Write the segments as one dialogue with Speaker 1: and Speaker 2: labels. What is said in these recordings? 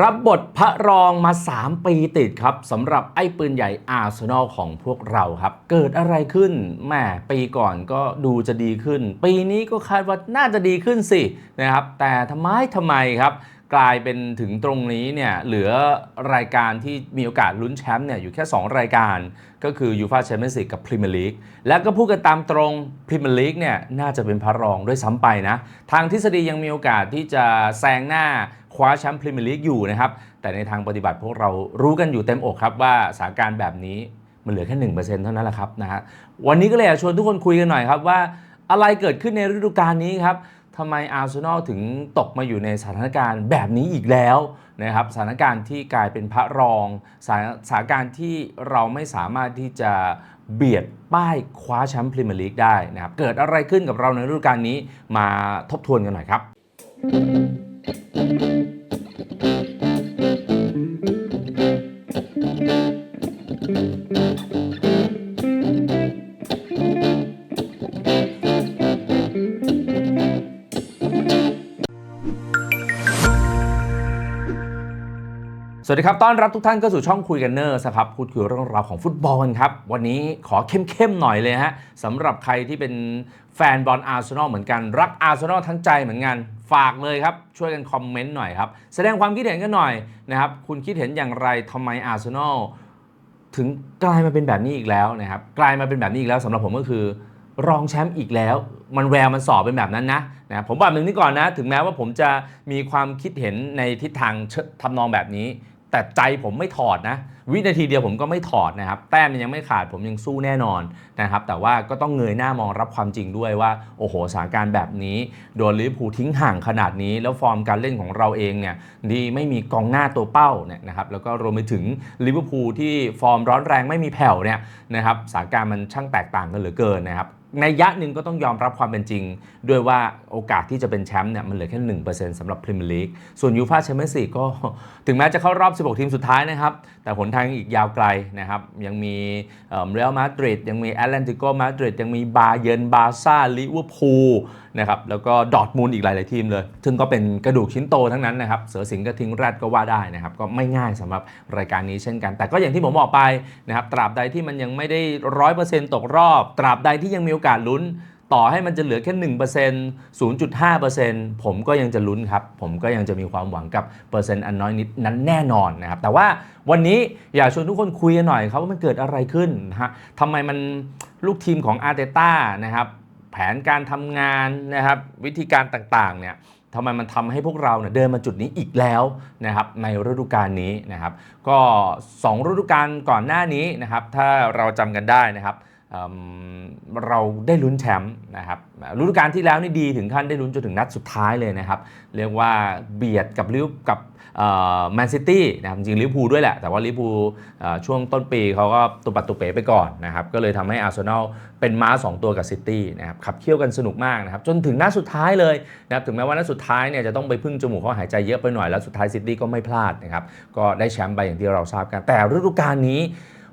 Speaker 1: รับบทพระรองมา 3 ปีติดครับสำหรับไอ้ปืนใหญ่อาร์เซนอลของพวกเราครับ เกิดอะไรขึ้นแหม่ปีก่อนก็ดูจะดีขึ้น ปีนี้ก็คาดว่าน่าจะดีขึ้นสินะครับ แต่ทำไมทำไมครับ กลายเป็นถึงตรงนี้เนี่ยเหลือรายการที่มีโอกาสลุ้นแชมป์เนี่ยอยู่แค่ 2 รายการ ก็คือยูฟาแชมเปี้ยนส์ลีกกับพรีเมียร์ลีกและก็พูดกันตามตรงพรีเมียร์ลีกเนี่ยน่าจะเป็นพระรองด้วยซ้ำไปนะทางทฤษฎียังมีโอกาสที่จะแซงหน้า คว้าแชมป์พรีเมียร์ลีกอยู่นะครับ แต่ในทางปฏิบัติพวกเรารู้กันอยู่เต็มอกครับว่าสถานการณ์แบบนี้มันเหลือแค่1%เท่านั้นแหละครับนะฮะวันนี้ก็เลยชวนทุกคนคุยกันหน่อยครับว่าอะไรเกิดขึ้นในฤดูกาลนี้ครับทำไมอาร์เซนอลถึงตกมาอยู่ในสถานการณ์แบบนี้อีกแล้วนะครับสถานการณ์ที่กลายเป็นพระรองสถานการณ์ที่เราไม่สามารถที่จะเบียดป้ายคว้าแชมป์พรีเมียร์ลีกได้นะครับเกิดอะไรขึ้นกับเราในฤดูกาลนี้มาทบทวนกันหน่อยครับส วัสดีครับ ต้อนรับทุกท่านเข้าสู่ช่องคุยกันเนอร์สครับพูดคุยเรื่องราวของฟุตบอลกันครับ วันนี้ขอเข้มๆหน่อยเลยฮะสำหรับใครที่เป็นแฟนบอลอาร์เซนอลเหมือนกัน รักอาร์เซนอลทั้งใจเหมือนกัน ฝากเลยครับ ช่วยกันคอมเมนต์หน่อยครับ แสดงความคิดเห็นกันหน่อยนะครับ คุณคิดเห็นอย่างไรทำไมอาร์เซนอลถึงกลายมาเป็นแบบนี้อีกแล้วนะครับ กลายมาเป็นแบบนี้อีกแล้วสำหรับผมก็คือรองแชมป์อีกแล้ว มันแววมันสอบเป็นแบบนั้นนะนะผมบอกแบบนี้ก่อนนะ ถึงแม้ว่าผมจะมีความคิดเห็นในทิศทางเชิทำนองแบบนี้ แต่ใจผมไม่ถอดนะ วินาทีเดียวผมก็ไม่ถอดนะครับ แต้มยังไม่ขาดผมยังสู้แน่นอนนะครับ แต่ว่าก็ต้องเงยหน้ามองรับความจริงด้วยว่า โอ้โหสถานการณ์แบบนี้ โดนลิเวอร์พูลทิ้งห่างขนาดนี้ แล้วฟอร์มการเล่นของเราเองเนี่ยดีไม่มีกองหน้าตัวเป้าเนี่ยนะครับ แล้วก็รวมไปถึงลิเวอร์พูลที่ฟอร์มร้อนแรงไม่มีแผ่วเนี่ยนะครับสถานการณ์มันช่างแตกต่างกันเหลือเกินนะครับ ในยะหนึ่งก็ต้องยอมรับความเป็นจริง ด้วยว่าโอกาสที่จะเป็นแชมป์เนี่ยมันเหลือแค่1%สำหรับพรีเมียร์ลีกส่วนยูฟาแชมเปี้ยนส์ลีกก็ถึงแม้จะเข้ารอบ 16 ทีมสุดท้ายนะครับ แต่หนทางอีกยาวไกลนะครับ ยังมีเรอัลมาดริดยังมีแอตเลนติโกมาดริดยังมีบาเยินบาซ่าลิเวอร์พูลนะครับแล้วก็ดอทมูลอีกหลาย ๆ ทีมเลย ซึ่งก็เป็นกระดูกชิ้นโตทั้งนั้นนะครับ เสือสิงห์กระทิงแรดก็ว่าได้นะครับ ก็ไม่ง่ายสำหรับรายการนี้เช่นกัน แต่ก็อย่างที่ผมบอกไปนะครับตราบใดที่มันยังไม่ได้ร้อยเปอร์เซ็นต์ตกรอบ ตราบใดที่ยังมีโอกาสลุ้น ต่อให้มันจะเหลือแค่1% 0.5%ผมก็ยังจะลุ้นครับ ผมก็ยังจะมีความหวังกับเปอร์เซ็นต์อันน้อยนิดนั้นแน่นอนนะครับ แต่ว่าวันนี้อยากชวนทุกคนคุยกันหน่อยครับว่ามันเกิดอะไรขึ้นนะฮะทำไมมันลูกทีมของอาร์เตต้านะครับแผนการทำงานนะครับวิธีการต่างๆเนี่ยทำไมมันทำให้พวกเราเนี่ยเดินมาจุดนี้อีกแล้วนะครับในฤดูกาลนี้นะครับ ก็ 2 ฤดูกาลก่อนหน้านี้นะครับ ถ้าเราจำกันได้นะครับ เราได้ลุ้นแชมป์นะครับฤดูกาลที่แล้วนี่ดีถึงขั้นได้ลุ้นจนถึงนัดสุดท้ายเลยนะครับ เรียกว่าเบียดกับลิเวกับแมนซิตี้นะครับจริงลิเวอร์พูลด้วยแหละ แต่ว่าลิเวอร์พูลช่วงต้นปีเขาก็ตุปัดตุเป๋ไปก่อนนะครับ ก็เลยทำให้อาร์เซนอลเป็นม้า 2 ตัวกับซิตี้นะครับขับเคี่ยวกันสนุกมากนะครับ จนถึงนัดสุดท้ายเลยนะครับถึงแม้ว่านัดสุดท้ายเนี่ยจะต้องไปพึ่งจมูกเขาหายใจเยอะไปหน่อยแล้วสุดท้ายซิตี้ก็ไม่พลาดนะครับก็ได้แชมป์ไปอย่างที่เราทราบกันแต่ฤดูกาลนี้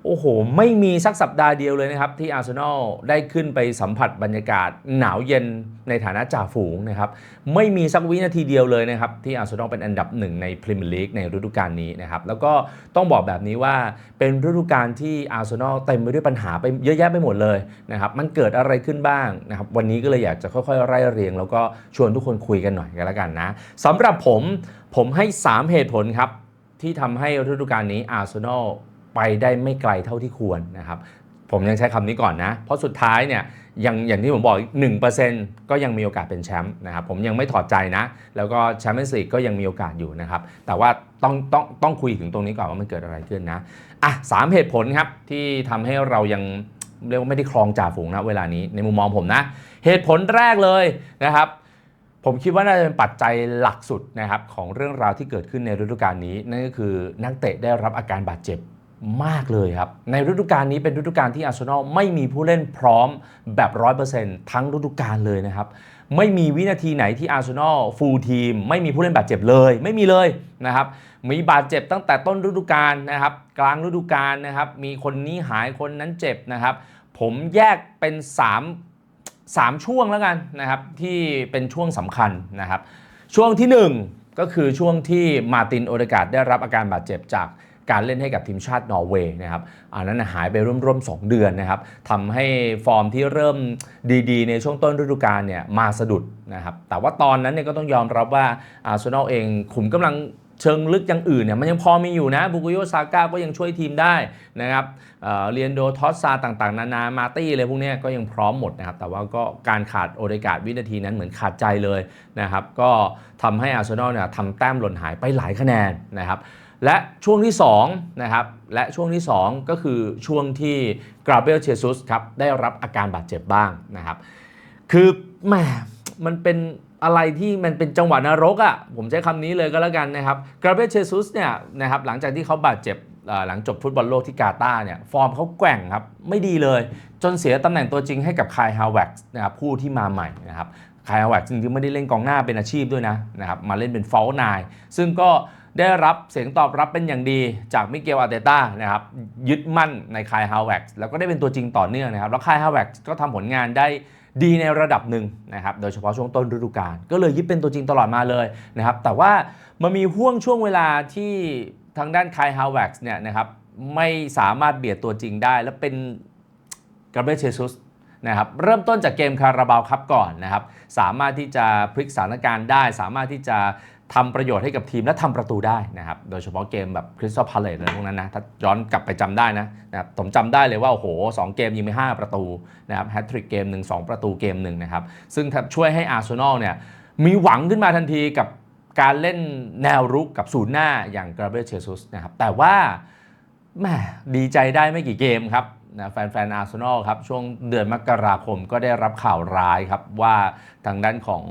Speaker 1: โอ้โห ไม่มีสักสัปดาห์เดียวเลยนะครับ ที่อาร์เซนอลได้ขึ้นไปสัมผัสบรรยากาศหนาวเย็นในฐานะจ่าฝูงนะครับ ไม่มีสักวินาทีเดียวเลยนะครับ ที่อาร์เซนอลเป็นอันดับหนึ่งในพรีเมียร์ลีกในฤดูกาลนี้นะครับ แล้วก็ต้องบอกแบบนี้ว่าเป็นฤดูกาลที่อาร์เซนอลเต็มไปด้วยปัญหาไปเยอะแยะไปหมดเลยนะครับมันเกิดอะไรขึ้นบ้างนะครับวันนี้ก็เลยอยากจะค่อยๆไล่เรียง แล้วก็ชวนทุกคนคุยกันหน่อยกันล้วกันนะสำหรับผมผมให้ 3 เหตุผลครับที่ทำให้ฤดูกาลนี้อาร์เซนอล ไปได้ไม่ไกลเท่าที่ควรนะครับผมยังใช้คำนี้ก่อนนะ เพราะสุดท้ายเนี่ยยังอย่างที่ผมบอกอีก1%ก็ยังมีโอกาสเป็นแชมป์นะครับผมยังไม่ถอดใจนะ แล้วก็แชมเปี้ยนส์ลีกก็ยังมีโอกาสอยู่นะครับ แต่ว่าต้องต้องต้องคุยถึงตรงนี้ก่อนว่ามันเกิดอะไรขึ้นนะอะสามเหตุผลครับ ที่ทำให้เรายังเรียกว่าไม่ได้ครองจ่าฝูงนะเวลานี้ในมุมมองผมนะ เหตุผลแรกเลยนะครับผมคิดว่าน่าจะเป็นปัจจัยหลักสุดนะครับของเรื่องราวที่เกิดขึ้นในฤดูกาลนี้นั่นก็คือนักเตะได้รับอาการบาดเจ็บ มากเลยครับ ในฤดูกาลนี้เป็นฤดูกาลที่อาร์เซนอลไม่มีผู้เล่นพร้อมแบบ 100%ทั้งฤดูกาลเลยนะครับ ไม่มีวินาทีไหนที่อาร์เซนอลฟูลทีมไม่มีผู้เล่นบาดเจ็บเลย ไม่มีเลยนะครับ มีบาดเจ็บตั้งแต่ต้นฤดูกาลนะครับ กลางฤดูกาลนะครับ มีคนนี้หายคนนั้นเจ็บนะครับ ผมแยกเป็น 3 3 ช่วงแล้วกันนะครับที่เป็นช่วงสำคัญนะครับ ช่วงที่ 1 ก็คือช่วงที่มาตินโอเดกาดได้รับอาการบาดเจ็บจาก การเล่นให้กับทีมชาตินอร์เวย์นะครับอันนั้นหายไปร่วมๆ2เดือนนะครับทำให้ฟอร์มที่เริ่มดี ๆ ในช่วงต้นฤดูกาลเนี่ยมาสะดุดนะครับแต่ว่าตอนนั้นเนี่ยก็ต้องยอมรับว่าอาร์เซนอลเองขุมกำลังเชิงลึกอย่างอื่นเนี่ยมันยังพอมีอยู่นะบุกุโยซาก้าก็ยังช่วยทีมได้นะครับเเรียนโดทอสซาต่างๆ นานามาตี้อะไรพวกนี้ก็ยังพร้อมหมดนะครับ แต่ว่าก็การขาดโอเดกาดวินาทีนั้นเหมือนขาดใจเลยนะครับ ก็ทำให้อาร์เซนอลเนี่ยทำแต้มหล่นหายไปหลายคะแนนนะครับ และช่วงที่2นะครับและช่วงที่ 2 ก็คือช่วงที่กราเบลเชซุสครับได้รับอาการบาดเจ็บบ้างนะครับ คือแหมมันเป็นอะไรที่มันเป็นจังหวะนรกอะ่ะผมใช้คำนี้เลยก็แล้วกันนะครับกราเบลเชซุสเนี่ยนะครับหลังจากที่เขาบาดเจ็บหลังจบฟุตบอลโลกที่กาตาร์เนี่ยฟอร์มเขาแกว่งครับ ไม่ดีเลย จนเสียตำแหน่งตัวจริงให้กับคายฮาวเวกนะครับผู้ที่มาใหม่นะครับคายฮาวเวกจริงๆไม่ได้เล่นกองหน้าเป็นอาชีพด้วยนะนะครับมาเล่นเป็นฟอลนายซึ่งก็ ได้รับเสียงตอบรับเป็นอย่างดีจากมิเกลอาร์เตต้านะครับยึดมั่นในคายฮาวเวกส์แล้วก็ได้เป็นตัวจริงต่อเนื่องนะครับ แล้วคายฮาวเวกส์ก็ทำผลงานได้ดีในระดับหนึ่งนะครับโดยเฉพาะช่วงต้นฤดูกาลก็เลยยึดเป็นตัวจริงตลอดมาเลยนะครับแต่ว่ามันมีห่วงช่วงเวลาที่ทางด้านคายฮาวเวกส์เนี่ยนะครับไม่สามารถเบียดตัวจริงได้ และเป็นกาเบรเชซุสนะครับเริ่มต้นจากเกมคาราบาวครับก่อนนะครับสามารถที่จะพลิกสถานการณ์ได้ สามารถที่จะ ทำประโยชน์ให้กับทีมและทำประตูได้นะครับ โดยเฉพาะเกมแบบคริสตัลพาเลตอะไรพวกนั้นนะ ถ้าย้อนกลับไปจำได้นะนะครับผมจำได้เลยว่า โอ้โหสองเกมยิงไป5ประตูนะครับแฮตทริกเกมหนึ่งสองประตูเกมหนึ่งนะครับ ซึ่งช่วยให้อาร์เซนอลเนี่ยมีหวังขึ้นมาทันทีกับการเล่นแนวรุกกับศูนย์หน้าอย่างกราเบรเชซุสนะครับ แต่ว่าแหมดีใจได้ไม่กี่เกมครับนะแฟนๆอาร์เซนอลครับ ช่วงเดือนมกราคมก็ได้รับข่าวร้ายครับ ว่าทางด้านของ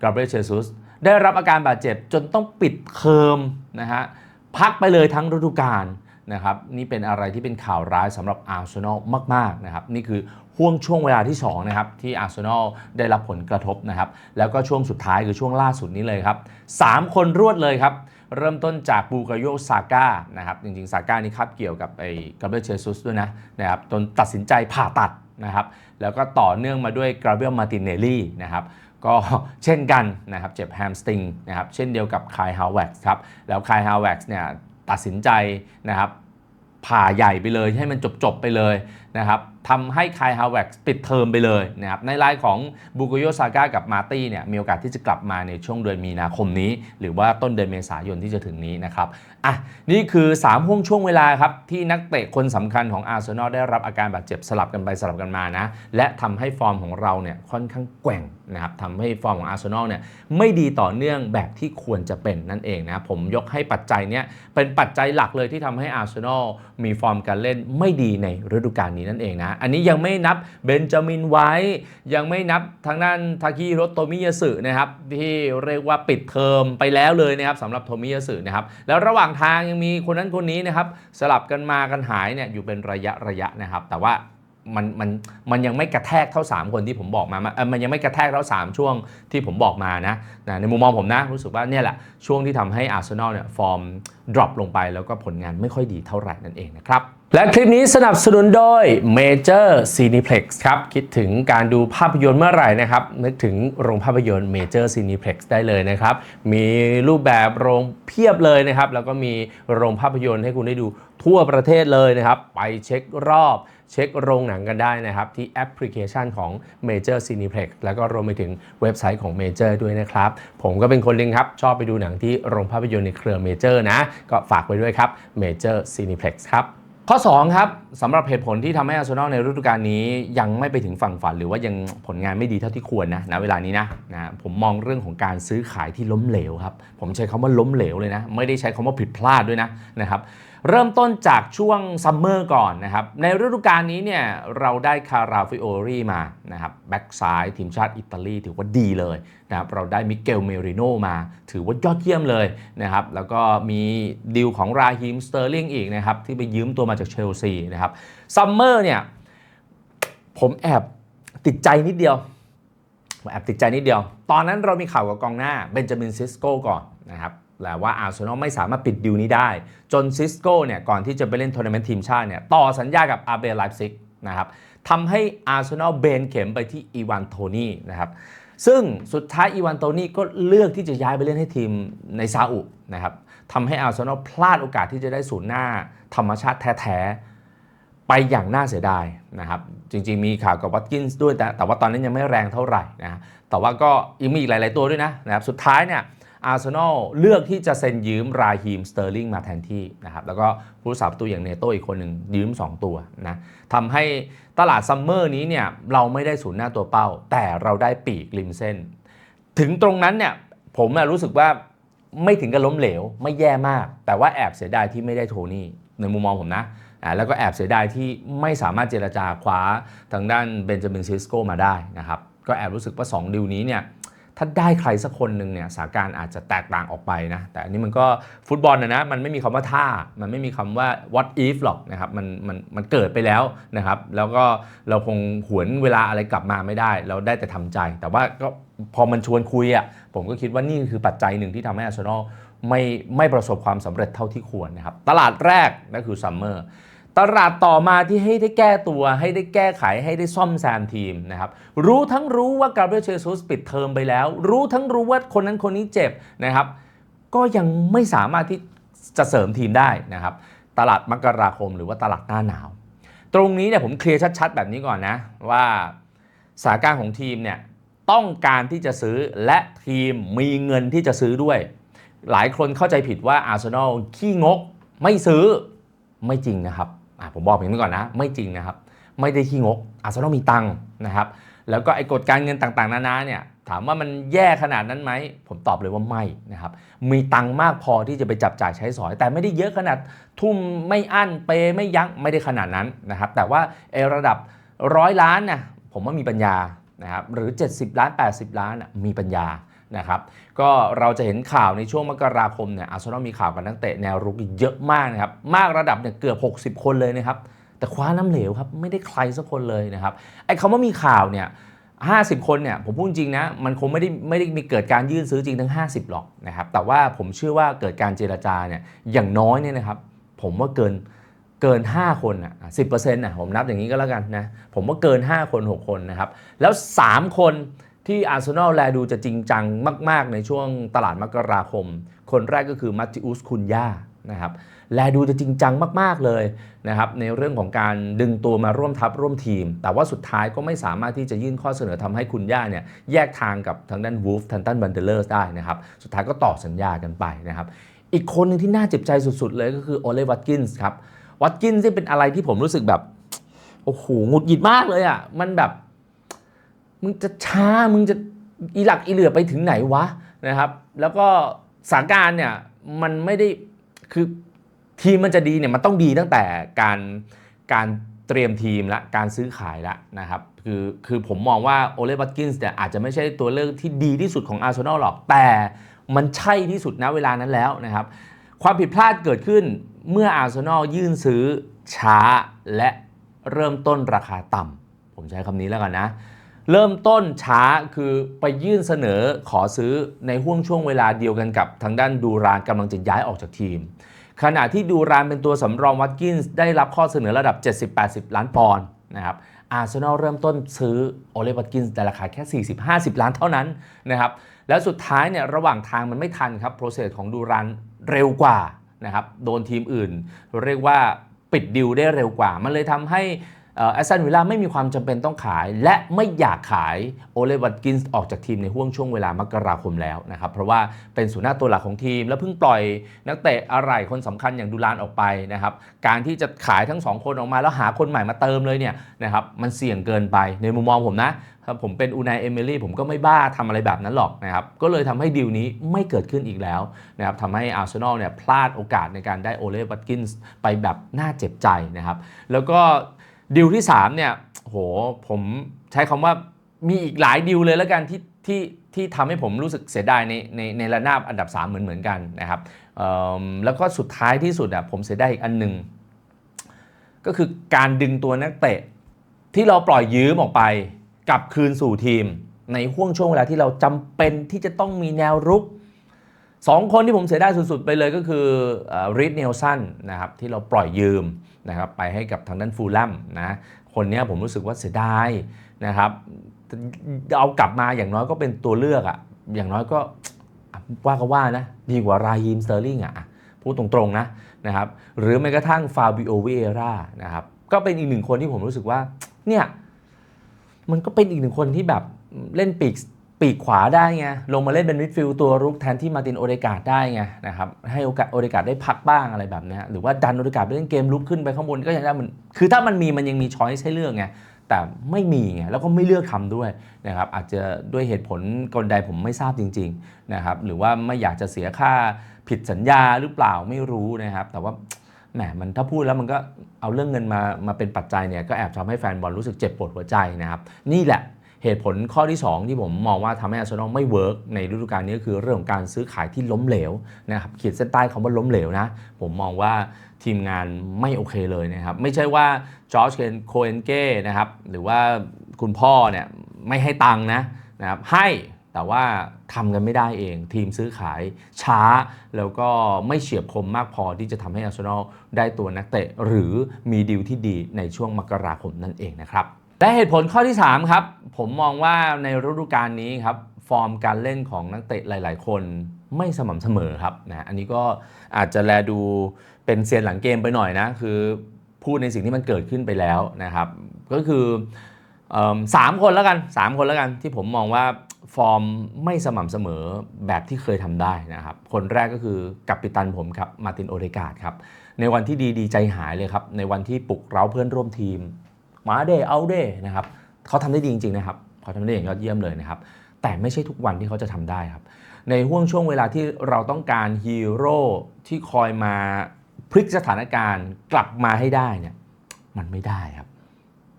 Speaker 1: กราเบรเชซุส ได้รับอาการบาดเจ็บจนต้องปิดเทอมนะฮะพักไปเลยทั้งฤดูกาลนะครับนี่เป็นอะไรที่เป็นข่าวร้ายสำหรับอาร์เซนอลมากๆนะครับนี่คือห่วงช่วงเวลาที่2นะครับที่อาร์เซนอลได้รับผลกระทบนะครับแล้วก็ช่วงสุดท้ายคือช่วงล่าสุดนี้เลยครับ 3 คนรวดเลยครับ เริ่มต้นจากบูกาโยซาก้านะครับจริงๆซาก้านี่ครับเกี่ยวกับไอ้กาเบรียลเชซุสด้วยนะนะครับจนตัดสินใจผ่าตัดนะครับแล้วก็ต่อเนื่องมาด้วยกราเบรียลมาตินเนลลี่นะครับ ก็เช่นกันนะครับเจ็บแฮมสตริงนะครับเช่นเดียวกับคายฮาวเวกส์ครับแล้วคายฮาวเวกส์เนี่ยตัดสินใจนะครับผ่าใหญ่ไปเลยให้มันจบๆไปเลยนะครับทำให้คายฮาวเวกปิดเทอมไปเลยนะครับในรายของบูโกโยซาก้ากับมาตี้เนี่ยมีโอกาสที่จะกลับมาในช่วงเดือนมีนาคมนี้ หรือว่าต้นเดือนเมษายนที่จะถึงนี้นะครับอะนี่คือ 3 ห่วงช่วงเวลาครับ ที่นักเตะคนสำคัญของอาร์เซนอลได้รับอาการบาดเจ็บสลับกันไปสลับกันมานะ และทำให้ฟอร์มของเราเนี่ยค่อนข้างแกว่งนะครับทำให้ฟอร์มของอาร์เซนอลเนี่ยไม่ดีต่อเนื่องแบบที่ควรจะเป็นนั่นเองนะผมยกให้ปัจจัยเนี้ยเป็นปัจจัยหลักเลยที่ทำให้อาร์เซนอลมีฟอร์มการเล่นไม่ดีในฤดูกาลนี้นั่นเองนะ อันนี้ยังไม่นับเบนจามินไว้ ยังไม่นับทางด้านทาคิโรโตมิยาสึนะครับที่เรียกว่าปิดเทอมไปแล้วเลยนะครับสำหรับโทมิยาสึนะครับแล้วระหว่างทางยังมีคนนั้นคนนี้นะครับสลับกันมากันหายเนี่ยอยู่เป็นระยะระยะนะครับ แต่ว่ามันมันมันยังไม่กระแทกเท่า 3 คนที่ผมบอกมา มันเอ่อมันยังไม่กระแทกเท่า 3 ช่วงที่ผมบอกมานะนะ ในมุมมองผมนะ รู้สึกว่าเนี่ยแหละ ช่วงที่ทำให้อาร์เซนอลเนี่ยฟอร์มดรอปลงไปแล้วก็ผลงานไม่ค่อยดีเท่าไหร่นั่นเองนะครับ และคลิปนี้สนับสนุนโดย Major Cineplex ครับ คิดถึงการดูภาพยนตร์เมื่อไหร่นะครับ นึกถึงโรงภาพยนตร์ Major Cineplex ได้เลยนะครับ มีรูปแบบโรงเพียบเลยนะครับ แล้วก็มีโรงภาพยนตร์ให้คุณได้ดูทั่วประเทศเลยนะครับ ไปเช็ครอบเช็คโรงหนังกันได้นะครับ ที่แอปพลิเคชันของ Major Cineplex แล้วก็รวมไปถึงเว็บไซต์ของ Major ด้วยนะครับ ผมก็เป็นคนหนึงครับ ชอบไปดูหนังที่โรงภาพยนตร์ในเครือ Major นะ ก็ฝากไว้ด้วยครับ Major Cineplex ครับ ข้อ 2 ครับสำหรับเหตุผลที่ทำให้อาร์เซนอลในฤดูกาลนี้ยังไม่ไปถึงฝั่งฝัน หรือว่ายังผลงานไม่ดีเท่าที่ควรนะณเวลานี้นะนะผมมองเรื่องของการซื้อขายที่ล้มเหลวครับ ผมใช้คำว่าล้มเหลวเลยนะ ไม่ได้ใช้คำว่าผิดพลาดด้วยนะนะครับ เริ่มต้นจากช่วงซัมเมอร์ก่อนนะครับ ในฤดูกาลนี้เนี่ยเราได้คาราฟิโอรีมานะครับแบ็กซ้ายทีมชาติอิตาลีถือว่าดีเลยนะครับเราได้มิเกลเมริโนมาถือว่ายอดเยี่ยมเลยนะครับแล้วก็มีดีลของราฮิมสเตอร์ลิงอีกนะครับที่ไปยืมตัวมาจากเชลซีนะครับซัมเมอร์เนี่ยผมแอบติดใจนิดเดียวแอบติดใจนิดเดียว ตอนนั้นเรามีข่าวกับกองหน้าเบนจามินซิสโก้ก่อนนะครับ แต่ว่าอาร์เซนอลไม่สามารถปิดดิวนี้ได้ จนซิสโก้เนี่ยก่อนที่จะไปเล่นทัวร์นาเมนต์ทีมชาติเนี่ยต่อสัญญากับอาเบลไลฟ์ซิกนะครับทำให้อาร์เซนอลเบนเข็มไปที่อีวานโทนี่นะครับซึ่งสุดท้ายอีวานโตนี่ก็เลือกที่จะย้ายไปเล่นให้ทีมในซาอุนะครับทำให้อาร์เซนอลพลาดโอกาสที่จะได้ศูนย์หน้าธรรมชาติแท้ๆ ไปอย่างน่าเสียดายนะครับจริงๆมีข่าวกับวัตกินส์ด้วยแต่แต่ว่าตอนนั้นยังไม่แรงเท่าไหร่นะแต่ว่าก็ยังมีอีกหลาย ๆตัวด้วยนะนะครับสุดท้ายเนี่ย อาร์เซนอลเลือกที่จะเซ็นยืมราฮีมสเตอร์ลิงมาแทนที่นะครับแล้วก็ผู้สาประตูอย่างเนโตอีกคนหนึ่งยืม 2 ตัวนะทำให้ตลาดซัมเมอร์นี้เนี่ยเราไม่ได้ศูนย์หน้าตัวเป้า แต่เราได้ปีกริมเส้น ถึงตรงนั้นเนี่ยผมรู้สึกว่าไม่ถึงกับล้มเหลวไม่แย่มาก แต่ว่าแอบเสียดายที่ไม่ได้โทนี่ในมุมมองผมนะอ่าแล้วก็แอบเสียดายที่ไม่สามารถเจรจาคว้าทางด้านเบนจามินซิสโกมาได้นะครับก็แอบรู้สึกว่า 2 ดิวนี้เนี่ย ถ้าได้ใครสักคนหนึ่งเนี่ยสถานการอาจจะแตกต่างออกไปนะ แต่อันนี้มันก็ฟุตบอลนะนะมันไม่มีคำว่าถ้า มันไม่มีคำว่า what if หรอกนะครับมันมันมันเกิดไปแล้วนะครับ แล้วก็เราคงหวนเวลาอะไรกลับมาไม่ได้ เราได้แต่ทำใจ แต่ว่าก็พอมันชวนคุยอะผมก็คิดว่านี่คือปัจจัยหนึ่งที่ทำให้อาร์เซนอลไม่ไม่ประสบความสำเร็จเท่าที่ควรนะครับ ตลาดแรกนั่นคือซัมเมอร์ ตลาดต่อมาที่ให้ได้แก้ตัว ให้ได้แก้ไขให้ได้ซ่อมแซมทีมนะครับรู้ทั้งรู้ว่ากาเบรียลเชซุสปิดเทอมไปแล้ว รู้ทั้งรู้ว่าคนนั้นคนนี้เจ็บนะครับ ก็ยังไม่สามารถที่จะเสริมทีมได้นะครับ ตลาดมกราคมหรือว่าตลาดหน้าหนาว ตรงนี้เนี่ยผมเคลียร์ชัด ๆ แบบนี้ก่อนนะว่าสถานการณ์ของทีมเนี่ยต้องการที่จะซื้อและทีมมีเงินที่จะซื้อด้วย หลายคนเข้าใจผิดว่าอาร์เซนอลขี้งกไม่ซื้อไม่จริงนะครับ ผมบอกอย่างนี้ก่อนนะ ไม่จริงนะครับ ไม่ได้ขี้งกอาร์เซนอลมีตังค์นะครับ แล้วก็ไอ้กฎการเงินต่างๆ นานาเนี่ยถามว่ามันแย่ขนาดนั้นไหม ผมตอบเลยว่าไม่นะครับ มีตังค์มากพอที่จะไปจับจ่ายใช้สอย แต่ไม่ได้เยอะขนาดทุ่มไม่อั้นเปไม่ยั้งไม่ได้ขนาดนั้นนะครับ แต่ว่าไอ้ระดับร้อยล้านนะผมว่ามีปัญญานะครับหรือ 70 ล้าน 80 ล้านนะมีปัญญา นะครับก็เราจะเห็นข่าวในช่วงมกราคมเนี่ยอาร์เซนอลมีข่าวกับนักเตะแนวรุกเยอะมากนะครับมากระดับเนี่ยเกือบ 60 คนเลยนะครับแต่คว้าน้ำเหลวครับไม่ได้ใครสักคนเลยนะครับไอ้คำว่ามีข่าวเนี่ย50 คนเนี่ยผมพูดจริงนะมันคงไม่ได้ไม่ได้มีเกิดการยื่นซื้อจริงทั้ง 50 หรอกนะครับแต่ว่าผมเชื่อว่าเกิดการเจรจาเนี่ยอย่างน้อยเนี่ยนะครับผมว่าเกินเกิน 5 คนอะสิบเปอร์เซ็นต์อะผมนับอย่างนี้ก็แล้วกันนะผมว่าเกิน 5 คน 6 คนนะครับแล้ว 3 คน ที่อาร์เซนอลแลดูจะจริงจังมาก ๆ ในช่วงตลาดมกราคม คนแรกก็คือมัตติอุสคุนย่านะครับแลดูจะจริงจังมาก ๆ เลยนะครับในเรื่องของการดึงตัวมาร่วมทัพร่วมทีม แต่ว่าสุดท้ายก็ไม่สามารถที่จะยื่นข้อเสนอทำให้คุณย่าเนี่ยแยกทางกับทางด้านวูฟทันตันบันเดเลอร์ได้นะครับ สุดท้ายก็ต่อสัญญากันไปนะครับ อีกคนหนึ่งที่น่าเจ็บใจสุด ๆ เลยก็คือโอเลวัตกินส์ครับวัตกินส์ที่เป็นอะไรที่ผมรู้สึกแบบโอ้โหหงุดหงิดมากเลยอะมันแบบ มึงจะช้ามึงจะอีหลักอีเหลือไปถึงไหนวะนะครับ แล้วก็สถานการณ์เนี่ยมันไม่ได้คือทีมมันจะดีเนี่ยมันต้องดีตั้งแต่การการเตรียมทีมและการซื้อขายละนะครับคือคือผมมองว่าโอเลวัตกินส์เนี่ยอาจจะไม่ใช่ตัวเลือกที่ดีที่สุดของอาร์เซนอลหรอก แต่มันใช่ที่สุดณเวลานั้นแล้วนะครับ ความผิดพลาดเกิดขึ้นเมื่ออาร์เซนอลยื่นซื้อช้าและเริ่มต้นราคาต่ำผมใช้คำนี้แล้วกันนะ เริ่มต้นช้าคือไปยื่นเสนอขอซื้อในห่วงช่วงเวลาเดียวกันกับทางด้านดูรานกำลังจะย้ายออกจากทีม ขณะที่ดูรานเป็นตัวสำรองวัตกินส์ได้รับข้อเสนอระดับ 70-80 ล้านปอนด์นะครับอาร์เซนอลเริ่มต้นซื้อโอเลวัตกินส์แต่ราคาแค่ 40-50 ล้านเท่านั้นนะครับแล้วสุดท้ายเนี่ยระหว่างทางมันไม่ทันครับโปรเซสของดูรานเร็วกว่านะครับโดนทีมอื่น เรียกว่าปิดดิวได้เร็วกว่า มันเลยทำให้ แอสตันวิลล่าไม่มีความจำเป็นต้องขาย และไม่อยากขายโอเลวัตกินส์ออกจากทีมในห่วงช่วงเวลามกราคมแล้วนะครับเพราะว่าเป็นศูนย์หน้าตัวหลักของทีม แล้วเพิ่งปล่อยนักเตะอะไรคนสำคัญอย่างดูรานออกไปนะครับการที่จะขายทั้งสองคนออกมาแล้วหาคนใหม่มาเติมเลยเนี่ยนะครับมันเสี่ยงเกินไปในมุมมองผมนะถ้าผมเป็นอูนายเอมิลี่ผมก็ไม่บ้าทำอะไรแบบนั้นหรอกนะครับก็เลยทำให้ดีลนี้ไม่เกิดขึ้นอีกแล้วนะครับทำให้อาร์เซนอลเนี่ยพลาดโอกาสในการได้โอเลวัตกินส์ไปแบบน่าเจ็บใจนะครับแล้วก็ ดิวที่ 3 เนี่ยโหผมใช้คำว่ามีอีกหลายดิวเลยแล้วกันที่ที่ที่ทำให้ผมรู้สึกเสียดายในในในระนาบอันดับ 3 เหมือนเหมือนกันนะครับแล้วก็สุดท้ายที่สุดอะผมเสียดายอีกอันหนึ่งก็คือการดึงตัวนักเตะ ที่เราปล่อยยืมออกไปกลับคืนสู่ทีม ในห่วงช่วงเวลาที่เราจำเป็นที่จะต้องมีแนวรุกสองคนที่ผมเสียดายสุดๆ ไปเลยก็คือริดเนลสันนะครับที่เราปล่อยยืม นะครับไปให้กับทางด้านฟูลแลมนะคนนี้ผมรู้สึกว่าเสียดายนะครับเอากลับมาอย่างน้อยก็เป็นตัวเลือกอะอย่างน้อยก็ว่าก็ว่านะดีกว่าราฮีมสเตอร์ลิงอะอะพูดตรงๆนะนะครับหรือแม้กระทั่งฟาบิโอเวรานะครับก็เป็นอีกหนึ่งคนที่ผมรู้สึกว่าเนี่ยมันก็เป็นอีกหนึ่งคนที่แบบเล่นปีก ปีกขวาได้ไงลงมาเล่นเป็นมิดฟิลด์ตัวรุกแทนที่มาตินโอเดกาดได้ไงนะครับให้โอกาสโอเดกาดได้พักบ้างอะไรแบบนี้หรือว่าดันโอเดกาดไปเล่นเกมลุกขึ้นไปข้างบนก็ยังได้มันคือถ้ามันมีมันยังมีช้อยให้เลือกไงแต่ไม่มีไงแล้วก็ไม่เลือกทำด้วยนะครับอาจจะด้วยเหตุผลกลใดผมไม่ทราบจริงๆนะครับหรือว่าไม่อยากจะเสียค่าผิดสัญญาหรือเปล่าไม่รู้นะครับ แต่ว่าแหมมันถ้าพูดแล้วมันก็เอาเรื่องเงินมามาเป็นปัจจัยเนี่ยก็แอบทำให้แฟนบอลรู้สึกเจ็บปวดหัวใจนะครับนี่แหละ เหตุผลข้อที่ 2 ที่ผมมองว่าทำให้อาร์เซนอลไม่เวิร์กในฤดูกาลนี้ก็คือเรื่องของการซื้อขายที่ล้มเหลวนะครับขีดเส้นใต้คำว่าล้มเหลวนะ ผมมองว่าทีมงานไม่โอเคเลยนะครับ ไม่ใช่ว่าจอร์จโคเอนเก้นะครับหรือว่าคุณพ่อเนี่ยไม่ให้ตังค์นะนะครับให้แต่ว่าทำกันไม่ได้เอง ทีมซื้อขายช้า แล้วก็ไม่เฉียบคมมากพอที่จะทำให้อาร์เซนอลได้ตัวนักเตะ หรือมีดีลที่ดีในช่วงมกราคมนั่นเองนะครับ และเหตุผลข้อที่ 3 ครับ ผมมองว่าในฤดูกาลนี้ครับ ฟอร์มการเล่นของนักเตะหลาย ๆ คนไม่สม่ำเสมอครับนะอันนี้ก็อาจจะแลดูเป็นเซียนหลังเกมไปหน่อยนะ คือพูดในสิ่งที่มันเกิดขึ้นไปแล้วนะครับ ก็คืออสามคนแล้วกัน 3 คนแล้วกันที่ผมมองว่าฟอร์มไม่สม่ำเสมอแบบที่เคยทำได้นะครับ คนแรกก็คือกัปตันผมครับ มาตินโอเดกาดครับ ในวันที่ดีดีใจหายเลยครับ ในวันที่ปลุกเร้าเพื่อนร่วมทีม มาเดเอาเดนะครับเขาทำได้ดีจริงๆนะครับเขาทำได้อย่างยอดเยี่ยมเลยนะครับ แต่ไม่ใช่ทุกวันที่เขาจะทำได้ครับ ในห่วงช่วงเวลาที่เราต้องการฮีโร่ที่คอยมาพลิกสถานการณ์กลับมาให้ได้เนี่ยมันไม่ได้ครับ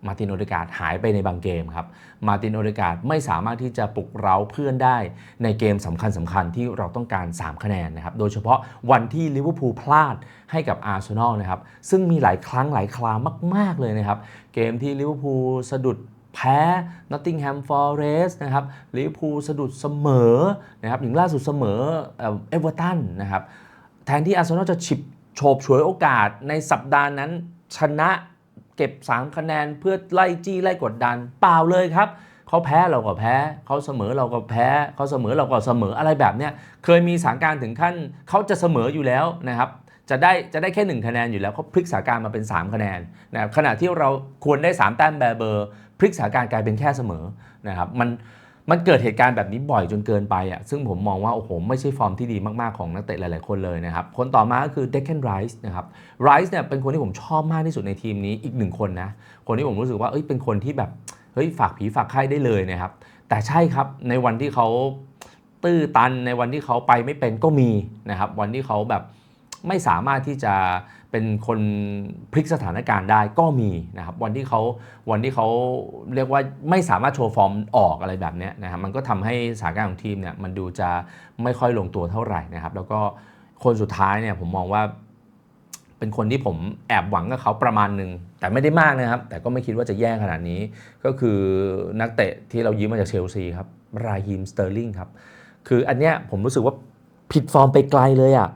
Speaker 1: มาตินโอเดกาดหายไปในบางเกมครับมาตินโอเดกาดไม่สามารถที่จะปลุกเร้าเพื่อนได้ในเกมสำคัญสคัญๆที่เราต้องการ 3 คะแนนนะครับโดยเฉพาะวันที่ลิเวอร์พูลพลาดให้กับอาร์เซนอลนะครับซึ่งมีหลายครั้งหลายครามาก ๆเลยนะครับเกมที่ลิเวอร์พูลสะดุดแพ้นอตติงแฮมฟอร์เรส์นะครับลิเวอร์พูลสะดุดเสมอนะครับอย่างล่าสุดเสมอเอ่อเอเวอร์ตันนะครับแทนที่อาร์เซนอลจะฉิบโฉบฉวยโอกาสในสัปดาห์นั้นชนะ เก็บ 3 คะแนนเพื่อไล่จี้ไล่กดดัน เปล่าเลยครับเขาแพ้เราก็แพ้เขาเสมอเราก็แพ้เขาเสมอเราก็เสมออะไรแบบเนี้ยเคยมีสถานการณ์ถึงขั้นเขาจะเสมออยู่แล้วนะครับจะได้จะได้แค่ 1 คะแนนอยู่แล้วเขาพลิกสถานการณ์มาเป็น 3 คะแนนนะครับขณะที่เราควรได้ 3 แต้มแบเบอร์พลิกสถานการณ์กลายเป็นแค่เสมอนะครับมัน มันเกิดเหตุการณ์แบบนี้บ่อยจนเกินไปอะซึ่งผมมองว่า โอ้โห ไม่ใช่ฟอร์มที่ดีมาก ๆ ของนักเตะหลาย ๆ คนเลยนะครับ คนต่อมาก็คือเด c เ a n Rice นะครับ Rice เนี่ยเป็นคนที่ผมชอบมากที่สุดในทีมนี้อีกหนึ่งคนนะ คนที่ผมรู้สึกว่าเอ้ยเป็นคนที่แบบเฮ้ยฝากผีฝากไข้ได้เลยนะครับ แต่ใช่ครับในวันที่เขาตื้อตันในวันที่เขาไปไม่เป็นก็มีนะครับวันที่เขาแบบไม่สามารถที่จะ เป็นคนพลิกสถานการณ์ได้ก็มีนะครับวันที่เขาวันที่เขาเรียกว่าไม่สามารถโชว์ฟอร์มออกอะไรแบบนี้นะครับมันก็ทำให้สถานการณ์ของทีมเนี่ยมันดูจะไม่ค่อยลงตัวเท่าไหร่นะครับ แล้วก็คนสุดท้ายเนี่ยผมมองว่าเป็นคนที่ผมแอบหวังกับเขาประมาณหนึ่งแต่ไม่ได้มากนะครับ แต่ก็ไม่คิดว่าจะแย่ขนาดนี้ ก็คือนักเตะที่เรายืมมาจากเชลซีครับราฮิมสเตอร์ลิงครับคืออันเนี้ยผมรู้สึกว่าผิดฟอร์มไปไกลเลยอะ่ะ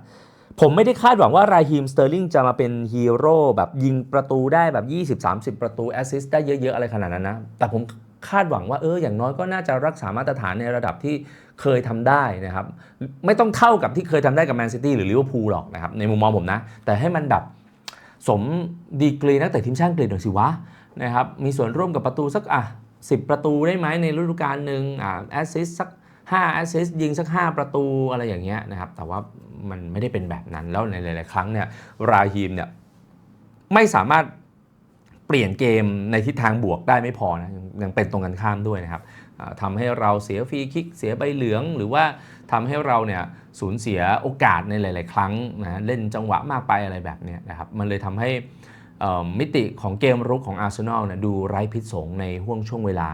Speaker 1: ผมไม่ได้คาดหวังว่าราฮิมสเตอร์ลิงจะมาเป็นฮีโร่แบบยิงประตูได้แบบ 20-30 ประตูแอสซิสต์ได้เยอะๆ อะไรขนาดนั้นนะ แต่ผมคาดหวังว่าเอออย่างน้อยก็น่าจะรักษามาตรฐานในระดับที่เคยทำได้นะครับ ไม่ต้องเท่ากับที่เคยทำได้กับแมนซิตี้หรือลิเวอร์พูลหรอกนะครับ ในมุมมองผมนะ แต่ให้มันแบบสมดีกรีนักเตะทีมชาติอังกฤษหน่อยสิวะนะครับมีส่วนร่วมกับประตูสักอะสิประตูได้ไหมในฤดูกาลหนึ่งอ่าแอสซิสสัก 5แอสซิสยิงสัก 5 ประตูอะไรอย่างเงี้ยนะครับ แต่ว่ามันไม่ได้เป็นแบบนั้นแล้วในหลาย ๆ ครั้งเนี่ยราฮีมเนี่ยไม่สามารถเปลี่ยนเกมในทิศทางบวกได้ไม่พอนะยังเป็นตรงกันข้ามด้วยนะครับอ่าทำให้เราเสียฟรีคิกเสียใบเหลือง หรือว่าทำให้เราเนี่ยสูญเสียโอกาสในหลาย ๆ ครั้งนะเล่นจังหวะมากไปอะไรแบบเนี้ยนะครับมันเลยทำให้ มิติของเกมรุกของอาร์เซนอลเนี่ยดูไร้พิษสงในห่วงช่วงเวลา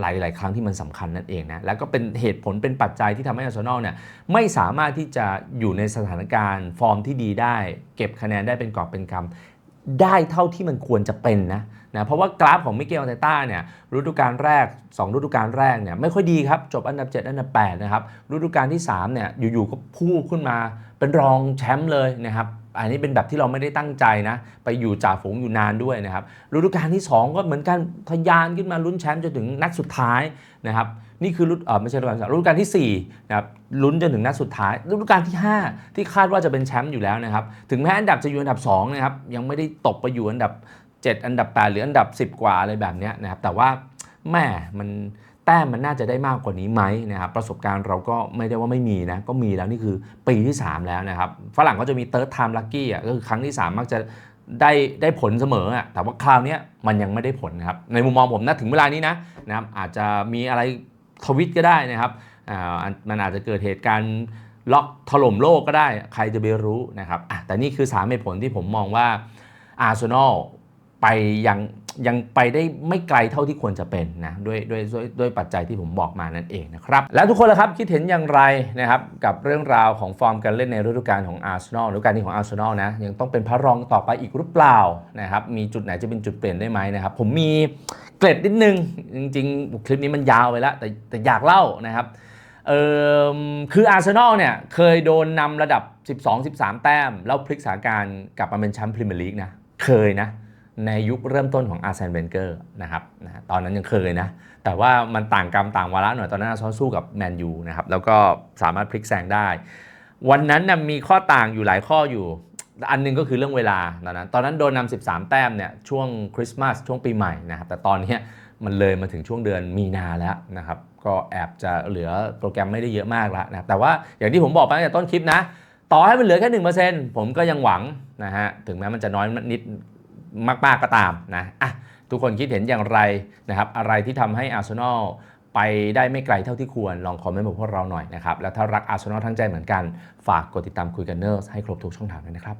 Speaker 1: หลาย ๆ ครั้งที่มันสำคัญนั่นเองนะ แล้วก็เป็นเหตุผลเป็นปัจจัยที่ทำให้อาร์เซนอลเนี่ยไม่สามารถที่จะอยู่ในสถานการณ์ฟอร์มที่ดีได้ เก็บคะแนนได้เป็นกอบเป็นกำได้เท่าที่มันควรจะเป็นนะนะเพราะว่ากราฟของมิเกลอาร์เตต้าเนี่ยฤดูกาลแรก 2 ฤดูกาลแรกเนี่ยไม่ค่อยดีครับ จบอันดับ 7 อันดับ 8 นะครับฤดูกาลที่3เนี่ยอยู่ ๆ ก็พุ่งขึ้นมาเป็นรองแชมป์เลยนะครับ อันนี้เป็นแบบที่เราไม่ได้ตั้งใจนะ ไปอยู่จ่าฝูงอยู่นานด้วยนะครับฤดูกาลที่ 2 ก็เหมือนกันทะยานขึ้นมาลุ้นแชมป์จนถึงนัดสุดท้ายนะครับนี่คือฤดูเออไม่ใช่ฤดูกาลที่สามฤดูกาลที่4นะครับลุ้นจนถึงนัดสุดท้ายฤดูกาลที่ 5 ที่คาดว่าจะเป็นแชมป์อยู่แล้วนะครับถึงแม้อันดับจะอยู่อันดับ2นะครับยังไม่ได้ตกไปอยู่อันดับ 7 อันดับ8หรืออันดับ 10 กว่าอะไรแบบนี้นะครับแต่ว่าแม่มัน แต้มมันน่าจะได้มากกว่านี้ไหมนะครับประสบการณ์เราก็ไม่ได้ว่าไม่มีนะก็มีแล้วนี่คือปีที่ 3 แล้วนะครับฝรั่งก็จะมี third time lucky อะก็คือครั้งที่ 3 มักจะได้ได้ผลเสมออะแต่ว่าคราวนี้มันยังไม่ได้ผลนะครับในมุมมองผมนะถึงเวลานี้นะนะครับอาจจะมีอะไรทวิตก็ได้นะครับอ่ามันอาจจะเกิดเหตุการณ์ล็อกถล่มโลกก็ได้ใครจะไปรู้นะครับแต่นี่คือ3เหตุผลที่ผมมองว่าอาร์เซนอลไปยัง ยังไปได้ไม่ไกลเท่าที่ควรจะเป็นนะด้วยด้วยด้วยด้วยปัจจัยที่ผมบอกมานั่นเองนะครับ แล้วทุกคนละครับคิดเห็นอย่างไรนะครับกับเรื่องราวของฟอร์มการเล่นในฤดูกาลของอาร์เซนอลฤดูกาลนี้ของอาร์เซนอลนะยังต้องเป็นพระรองต่อไปอีกหรือเปล่านะครับมีจุดไหนจะเป็นจุดเปลี่ยนได้ไหมนะครับผมมีเกร็ดนิดนึง จริงๆ คลิปนี้มันยาวไปแล้ว แต่แต่อยากเล่านะครับเออคืออาร์เซนอลเนี่ยเคยโดนนำระดับ 12-13 แต้ม แล้วพลิกสถานการณ์กลับมาเป็นแชมป์พรีเมียร์ลีกนะ เคยนะ ในยุคเริ่มต้นของอาร์เซนเวนเกอร์นะครับนะตอนนั้นยังเคยนะ แต่ว่ามันต่างกรรมต่างวาระหน่อยตอนนั้นอาร์เซนอลสู้กับแมนยูนะครับแล้วก็สามารถพลิกแซงได้ วันนั้นนะมีข้อต่างอยู่หลายข้ออยู่อันหนึงก็คือเรื่องเวลาตอนนั้นตอนนั้นโดนนำ13 แต้มเนี่ยช่วงคริสต์มาสช่วงปีใหม่นะครับแต่ตอนนี้มันเลยมาถึงช่วงเดือนมีนาแล้วนะครับก็แอบจะเหลือโปรแกรมไม่ได้เยอะมากแล้วนะครับแต่ว่าอย่างที่ผมบอกไปตั้งแต่ต้นคลิปนะ ต่อให้มันเหลือแค่หนึ่งเปอร์เซ็นต์ผมก็ยังหวังนะฮะถึงแม้มันจะน้อยนิด มากๆก็ตามนะอะทุกคนคิดเห็นอย่างไรนะครับอะไรที่ทำให้อาร์เซนอลไปได้ไม่ไกลเท่าที่ควร ลองคอมเมนต์บอกพวกเราหน่อยนะครับ แล้วถ้ารักอาร์เซนอลทั้งใจเหมือนกัน ฝากกดติดตามคุยกันเนอร์ให้ครบทุกช่องทางด้วยนะครับ